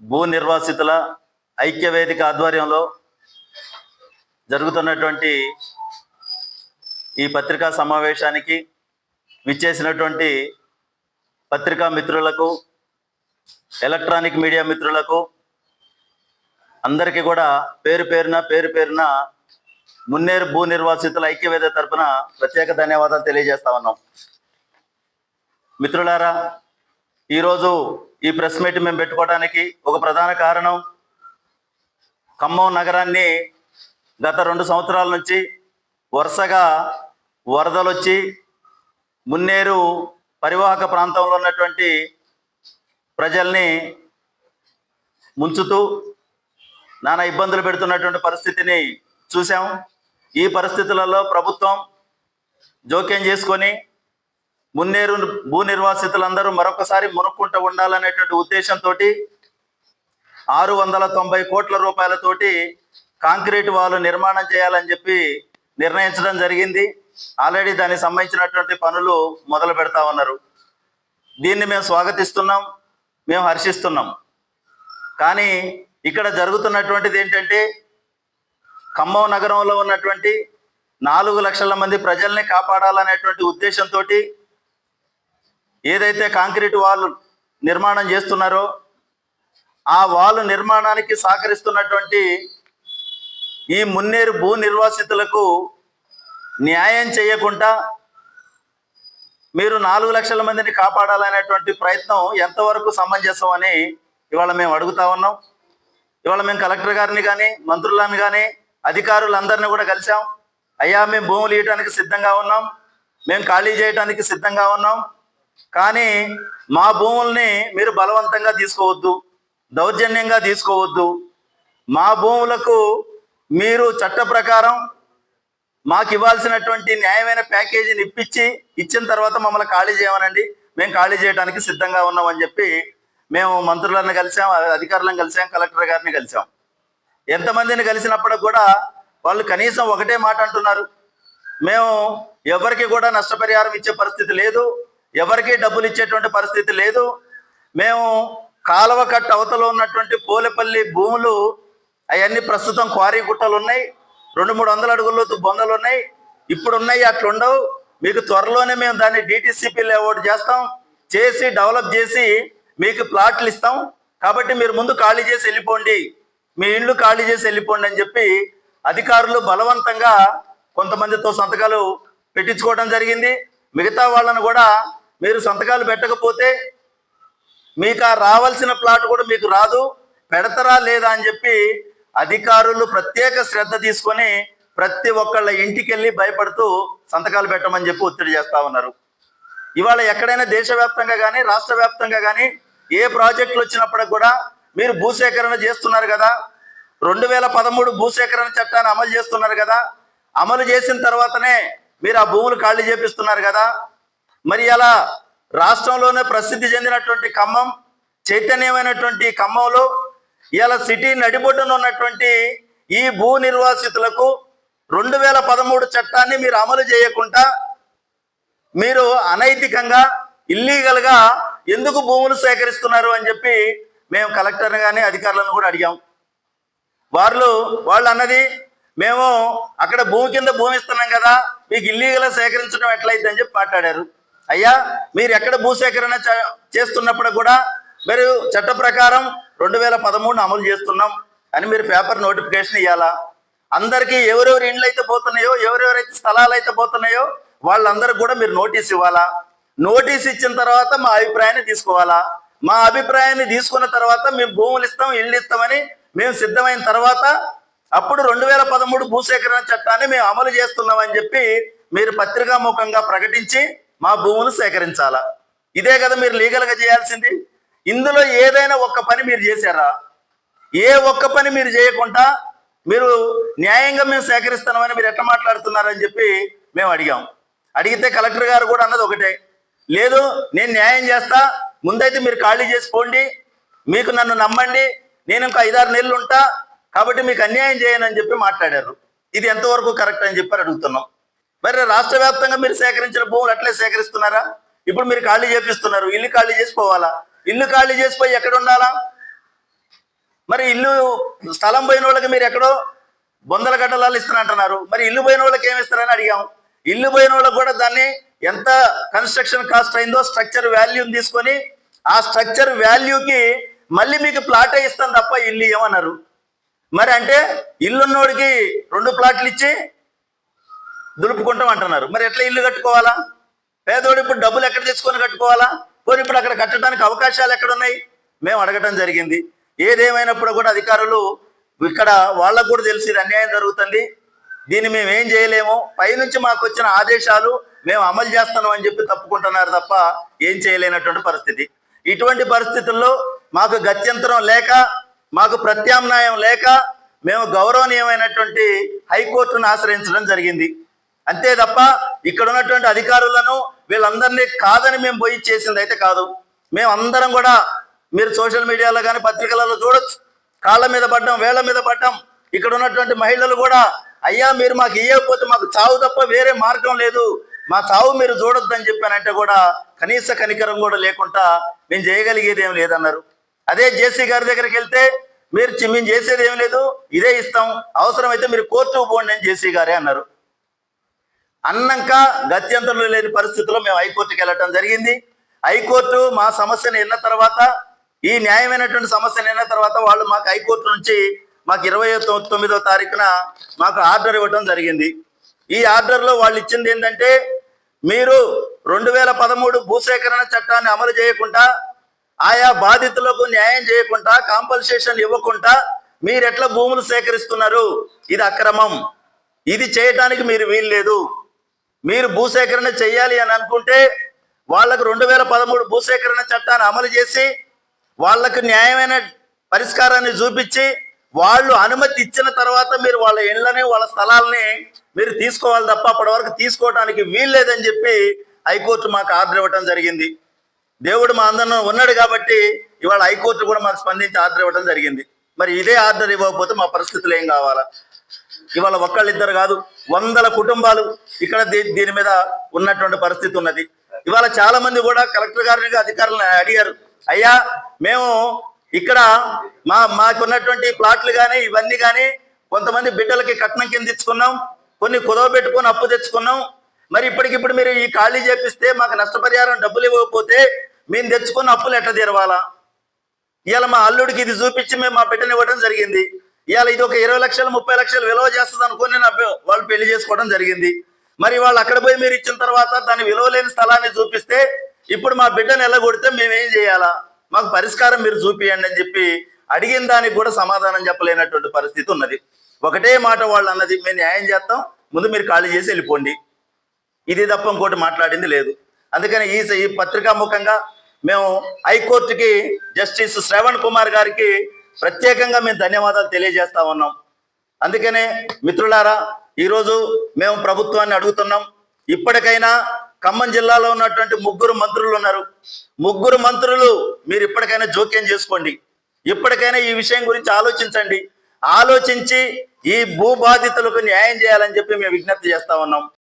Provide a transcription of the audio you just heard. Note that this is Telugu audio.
భూ నిర్వాసితుల ఐక్య వేదిక ఆధ్వర్యంలో జరుగుతున్నటువంటి ఈ పత్రికా సమావేశానికి విచ్చేసినటువంటి పత్రికా మిత్రులకు ఎలక్ట్రానిక్ మీడియా మిత్రులకు అందరికీ కూడా పేరు పేరున పేరు పేరున మున్నేరు భూ నిర్వాసితుల ఐక్యవేద తరపున ప్రత్యేక ధన్యవాదాలు తెలియజేస్తా ఉన్నాం. మిత్రులారా ఈరోజు ఈ ప్రెస్ మీట్ మేము పెట్టుకోవడానికి ఒక ప్రధాన కారణం ఖమ్మం నగరాన్ని గత రెండు సంవత్సరాల నుంచి వరుసగా వరదలు వచ్చి మున్నేరు పరివాహక ప్రాంతంలో ఉన్నటువంటి ప్రజల్ని ముంచుతూ నానా ఇబ్బందులు పెడుతున్నటువంటి పరిస్థితిని చూసాం ఈ పరిస్థితులలో ప్రభుత్వం జోక్యం చేసుకొని మున్నేరు భూ నిర్వాసితులందరూ మరొకసారి మునుక్కుంటూ ఉండాలనేటువంటి ఉద్దేశంతో ఆరు వందల తొంభై కోట్ల రూపాయలతోటి కాంక్రీట్ వాళ్ళు నిర్మాణం చేయాలని చెప్పి నిర్ణయించడం జరిగింది. ఆల్రెడీ దానికి సంబంధించినటువంటి పనులు మొదలు పెడతా ఉన్నారు. దీన్ని మేము స్వాగతిస్తున్నాం. మేము హర్షిస్తున్నాం. కానీ ఇక్కడ జరుగుతున్నటువంటిది ఏంటంటే ఖమ్మం నగరంలో ఉన్నటువంటి నాలుగు లక్షల మంది ప్రజల్ని కాపాడాలనేటువంటి ఉద్దేశంతో ఏదైతే కాంక్రీట్ వాల్ నిర్మాణం చేస్తున్నారో ఆ వాల్ నిర్మాణానికి సహకరిస్తున్నటువంటి ఈ మున్నేరు భూ నిర్వాసితులకు న్యాయం చేయకుండా మీరు నాలుగు లక్షల మందిని కాపాడాలనేటువంటి ప్రయత్నం ఎంతవరకు సమంజసం అని ఇవాళ మేము అడుగుతా ఉన్నాం. ఇవాళ మేము కలెక్టర్ గారిని కానీ మంత్రులను కానీ అధికారులందరినీ కూడా కలిసాం అయ్యా మేము భూములు ఇవ్వడానికి సిద్ధంగా ఉన్నాం. మేము ఖాళీ చేయడానికి సిద్ధంగా ఉన్నాం. కానీ మా భూముల్ని మీరు బలవంతంగా తీసుకోవద్దు దౌర్జన్యంగా తీసుకోవద్దు. మా భూములకు మీరు చట్ట ప్రకారం మాకు ఇవ్వాల్సినటువంటి న్యాయమైన ప్యాకేజీని ఇప్పించి ఇచ్చిన తర్వాత మమ్మల్ని ఖాళీ చేయమనండి. మేము ఖాళీ చేయడానికి సిద్ధంగా ఉన్నామని చెప్పి మేము మంత్రులను కలిసాం అధికారులను కలిసాం కలెక్టర్ గారిని కలిసాం. ఎంతమందిని కలిసినప్పుడు కూడా వాళ్ళు కనీసం ఒకటే మాట అంటున్నారు. మేము ఎవరికి కూడా నష్టపరిహారం ఇచ్చే పరిస్థితి లేదు. ఎవరికి డబ్బులు ఇచ్చేటువంటి పరిస్థితి లేదు. మేము కాలువ కట్ట అవతలో ఉన్నటువంటి పోలేపల్లి భూములు అవన్నీ ప్రస్తుతం క్వారీ గుట్టలు ఉన్నాయి. రెండు మూడు వందల అడుగుల్లో బొందలు ఉన్నాయి. ఇప్పుడు ఉన్నాయి అట్లుండవు. మీకు త్వరలోనే మేము దాన్ని డిటిసిపి లేఅవుట్ చేస్తాం. చేసి డెవలప్ చేసి మీకు ప్లాట్లు ఇస్తాం. కాబట్టి మీరు ముందు ఖాళీ చేసి వెళ్ళిపోండి. మీ ఇండ్లు ఖాళీ చేసి వెళ్ళిపోండి అని చెప్పి అధికారులు బలవంతంగా కొంతమందితో సంతకాలు పెట్టించుకోవడం జరిగింది. మిగతా వాళ్ళను కూడా మీరు సంతకాలు పెట్టకపోతే మీకు ఆ రావాల్సిన ప్లాట్ కూడా మీకు రాదు పెడతారా లేదా అని చెప్పి అధికారులు ప్రత్యేక శ్రద్ధ తీసుకొని ప్రతి ఒక్కళ్ళ ఇంటికి వెళ్ళి భయపడుతూ సంతకాలు పెట్టమని చెప్పి ఒత్తిడి చేస్తా ఉన్నారు. ఇవాళ ఎక్కడైనా దేశవ్యాప్తంగా కానీ రాష్ట్ర వ్యాప్తంగా కానీ ఏ ప్రాజెక్టులు వచ్చినప్పటికి కూడా మీరు భూసేకరణ చేస్తున్నారు కదా రెండు వేల పదమూడు భూసేకరణ చట్టాన్ని అమలు చేస్తున్నారు కదా అమలు చేసిన తర్వాతనే మీరు ఆ భూములు ఖాళీ చేపిస్తున్నారు కదా మరి అలా రాష్ట్రంలోనే ప్రసిద్ధి చెందినటువంటి ఖమ్మం చైతన్యమైనటువంటి ఖమ్మంలో ఇలా సిటీ నడిబొడ్డున ఉన్నటువంటి ఈ భూ నిర్వాసితులకు రెండు వేల పదమూడు చట్టాన్ని మీరు అమలు చేయకుండా మీరు అనైతికంగా ఇల్లీగల్గా ఎందుకు భూములు సేకరిస్తున్నారు అని చెప్పి మేము కలెక్టర్ని కానీ అధికారులను కూడా అడిగాం. వాళ్ళు వాళ్ళు అన్నది మేము అక్కడ భూమి కింద భూమి ఇస్తున్నాం కదా మీకు ఇల్లీగల్గా సేకరించడం ఎట్లయితే అని చెప్పి మాట్లాడారు. అయ్యా మీరు ఎక్కడ భూసేకరణ చ- చేస్తున్నప్పుడు కూడా మీరు చట్ట ప్రకారం రెండు వేల పదమూడును అమలు చేస్తున్నాం అని మీరు పేపర్ నోటిఫికేషన్ ఇవ్వాలా అందరికీ ఎవరెవరు ఇండ్లు అయితే పోతున్నాయో ఎవరెవరైతే స్థలాలు అయితే పోతున్నాయో వాళ్ళందరికి కూడా మీరు నోటీస్ ఇవ్వాలా? నోటీస్ ఇచ్చిన తర్వాత మా అభిప్రాయాన్ని తీసుకోవాలా? మా అభిప్రాయాన్ని తీసుకున్న తర్వాత మేము భూములు ఇస్తాం ఇళ్ళు ఇస్తామని మేము సిద్ధమైన తర్వాత అప్పుడు రెండు వేల పదమూడు భూసేకరణ చట్టాన్ని మేము అమలు చేస్తున్నామని చెప్పి మీరు పత్రికాముఖంగా ప్రకటించి మా భూములు సేకరించాలా? ఇదే కదా మీరు లీగల్గా చేయాల్సింది? ఇందులో ఏదైనా ఒక్క పని మీరు చేశారా? ఏ ఒక్క పని మీరు చేయకుండా మీరు న్యాయంగా మేము సేకరిస్తున్నామని మీరు ఎట్లా మాట్లాడుతున్నారని చెప్పి మేము అడిగాం. అడిగితే కలెక్టర్ గారు కూడా అన్నది ఒకటే. లేదు నేను న్యాయం చేస్తా ముందైతే మీరు ఖాళీ చేసుకోండి మీకు నన్ను నమ్మండి నేను ఇంకా ఐదారు నెలలు ఉంటా కాబట్టి మీకు అన్యాయం చేయను అని చెప్పి మాట్లాడారు. ఇది ఎంతవరకు కరెక్ట్ అని చెప్పి అడుగుతున్నాం. మరి రాష్ట్ర వ్యాప్తంగా మీరు సేకరించిన భూములు అట్లే సేకరిస్తున్నారా? ఇప్పుడు మీరు ఖాళీ చేపిస్తున్నారు. ఇల్లు ఖాళీ చేసి పోవాలా ఇల్లు ఖాళీ చేసిపోయి ఎక్కడ ఉండాలా? మరి ఇల్లు స్థలం పోయిన వాళ్ళకి మీరు ఎక్కడో బొందల గడ్డలాలు ఇస్తారంటున్నారు. మరి ఇల్లు పోయిన వాళ్ళకి ఏమి ఇస్తారని అడిగాం. ఇల్లు పోయిన వాళ్ళకి కూడా దాన్ని ఎంత కన్స్ట్రక్షన్ కాస్ట్ అయిందో స్ట్రక్చర్ వాల్యూని తీసుకొని ఆ స్ట్రక్చర్ వాల్యూకి మళ్ళీ మీకు ప్లాటే ఇస్తాం తప్ప ఇల్లు ఏమన్నారు. మరి అంటే ఇల్లున్నోడికి రెండు ప్లాట్లు ఇచ్చి దులుపుకుంటాం అంటున్నారు. మరి ఎట్లా ఇల్లు కట్టుకోవాలా? పేదోడు ఇప్పుడు డబ్బులు ఎక్కడ తెచ్చుకొని కట్టుకోవాలా? పోనీ ఇప్పుడు అక్కడ కట్టడానికి అవకాశాలు ఎక్కడున్నాయి? మేము అడగటం జరిగింది. ఏదేమైనప్పుడు కూడా అధికారులు ఇక్కడ వాళ్ళకు కూడా తెలిసి అన్యాయం జరుగుతుంది. దీన్ని మేము ఏం చేయలేము. పైనుంచి మాకు వచ్చిన ఆదేశాలు మేము అమలు చేస్తున్నాం అని చెప్పి తప్పుకుంటున్నారు తప్ప ఏం చేయలేనటువంటి పరిస్థితి. ఇటువంటి పరిస్థితుల్లో మాకు గత్యంతరం లేక మాకు ప్రత్యామ్నాయం లేక మేము గౌరవనీయమైనటువంటి హైకోర్టును ఆశ్రయించడం జరిగింది. అంతే తప్ప ఇక్కడ ఉన్నటువంటి అధికారులను వీళ్ళందరినీ కాదని మేము పోయి చేసింది అయితే కాదు. మేము అందరం కూడా మీరు సోషల్ మీడియాలో కానీ పత్రికలలో చూడొచ్చు. కాళ్ళ మీద పడ్డం వేళ్ళ మీద పడ్డం. ఇక్కడ ఉన్నటువంటి మహిళలు కూడా అయ్యా మీరు మాకు ఇవ్వకపోతే మాకు చావు తప్ప వేరే మార్గం లేదు. మా చావు మీరు చూడొద్దని చెప్పానంటే కూడా కనీస కనికరం కూడా లేకుండా మేము చేయగలిగేది ఏం లేదన్నారు. అదే జేసీ గారి దగ్గరికి వెళ్తే మీరు మేము చేసేది ఏం లేదు. ఇదే ఇస్తాం. అవసరమైతే మీరు కోర్టుకు పోండి అని జేసీ గారే అన్నారు. అన్నాక గత్యంతరంలో లేని పరిస్థితుల్లో మేము హైకోర్టుకి వెళ్ళటం జరిగింది. హైకోర్టు మా సమస్యను విన్న తర్వాత ఈ న్యాయమైనటువంటి సమస్యను విన్న తర్వాత వాళ్ళు మాకు హైకోర్టు నుంచి మాకు ఇరవై తొమ్మిదో తారీఖున మాకు ఆర్డర్ ఇవ్వటం జరిగింది. ఈ ఆర్డర్లో వాళ్ళు ఇచ్చింది ఏంటంటే మీరు రెండు వేల పదమూడు భూసేకరణ చట్టాన్ని అమలు చేయకుండా ఆయా బాధితులకు న్యాయం చేయకుండా కాంపల్సేషన్ ఇవ్వకుండా మీరు ఎట్లా భూములు సేకరిస్తున్నారు? ఇది అక్రమం. ఇది చేయటానికి మీరు వీల్లేదు. మీరు భూసేకరణ చేయాలి అని అనుకుంటే వాళ్ళకు రెండు వేల పదమూడు భూసేకరణ చట్టాన్ని అమలు చేసి వాళ్ళకు న్యాయమైన పరిష్కారాన్ని చూపించి వాళ్ళు అనుమతి ఇచ్చిన తర్వాత మీరు వాళ్ళ ఇళ్ళని వాళ్ళ స్థలాలని మీరు తీసుకోవాలి తప్ప అప్పటి వరకు తీసుకోవడానికి వీల్లేదని చెప్పి హైకోర్టు మాకు ఆర్డర్ ఇవ్వటం జరిగింది. దేవుడు మా అందరం ఉన్నాడు కాబట్టి ఇవాళ హైకోర్టు కూడా మాకు స్పందించి ఆర్డర్ ఇవ్వడం జరిగింది. మరి ఇదే ఆర్డర్ ఇవ్వకపోతే మా పరిస్థితులు ఏం కావాలా? ఇవాళ ఒక్కళ్ళిద్దరు కాదు వందల కుటుంబాలు ఇక్కడ దీని మీద ఉన్నటువంటి పరిస్థితి ఉన్నది. ఇవాళ చాలా మంది కూడా కలెక్టర్ గారిని అధికారులను అడిగారు. అయ్యా మేము ఇక్కడ మా మాకున్నటువంటి ప్లాట్లు కానీ ఇవన్నీ కానీ కొంతమంది బిడ్డలకి కట్నం కింద తెచ్చుకున్నాం కొన్ని కుదవ పెట్టుకొని అప్పు తెచ్చుకున్నాం. మరి ఇప్పటికిప్పుడు మీరు ఈ ఖాళీ చేపిస్తే మాకు నష్టపరిహారం డబ్బులు ఇవ్వకపోతే మేము తెచ్చుకున్న అప్పులు ఎట్లా తీరవాలా? ఇవాళ మా అల్లుడికి ఇది చూపించి మేము మా బిడ్డని ఇవ్వడం జరిగింది. ఇవాళ ఇది ఒక ఇరవై లక్షలు ముప్పై లక్షలు విలువ చేస్తుంది అనుకుని నా వాళ్ళు పెళ్ళి చేసుకోవడం జరిగింది. మరి వాళ్ళు అక్కడ పోయి మీరు ఇచ్చిన తర్వాత దాని విలువ లేని స్థలాన్ని చూపిస్తే ఇప్పుడు మా బిడ్డను ఎల్లగొడితే మేమేం చేయాలా? మాకు పరిష్కారం మీరు చూపియండి అని చెప్పి అడిగిన దానికి కూడా సమాధానం చెప్పలేనటువంటి పరిస్థితి ఉన్నది. ఒకటే మాట వాళ్ళు అన్నది మేము న్యాయం చేస్తాం ముందు మీరు ఖాళీ చేసి వెళ్ళిపోండి. ఇది తప్ప ఇంకోటి మాట్లాడింది లేదు. అందుకని ఈ ఈ పత్రికా ముఖంగా మేము హైకోర్టుకి జస్టిస్ శ్రవణ్ కుమార్ గారికి ప్రత్యేకంగా మేము ధన్యవాదాలు తెలియజేస్తా ఉన్నాం. అందుకనే మిత్రులారా ఈరోజు మేము ప్రభుత్వాన్ని అడుగుతున్నాం. ఇప్పటికైనా ఖమ్మం జిల్లాలో ఉన్నటువంటి ముగ్గురు మంత్రులు ఉన్నారు. ముగ్గురు మంత్రులు మీరు ఇప్పటికైనా జోక్యం చేసుకోండి. ఇప్పటికైనా ఈ విషయం గురించి ఆలోచించండి. ఆలోచించి ఈ భూ బాధితులకు న్యాయం చేయాలని చెప్పి మేము విజ్ఞప్తి చేస్తా ఉన్నాం.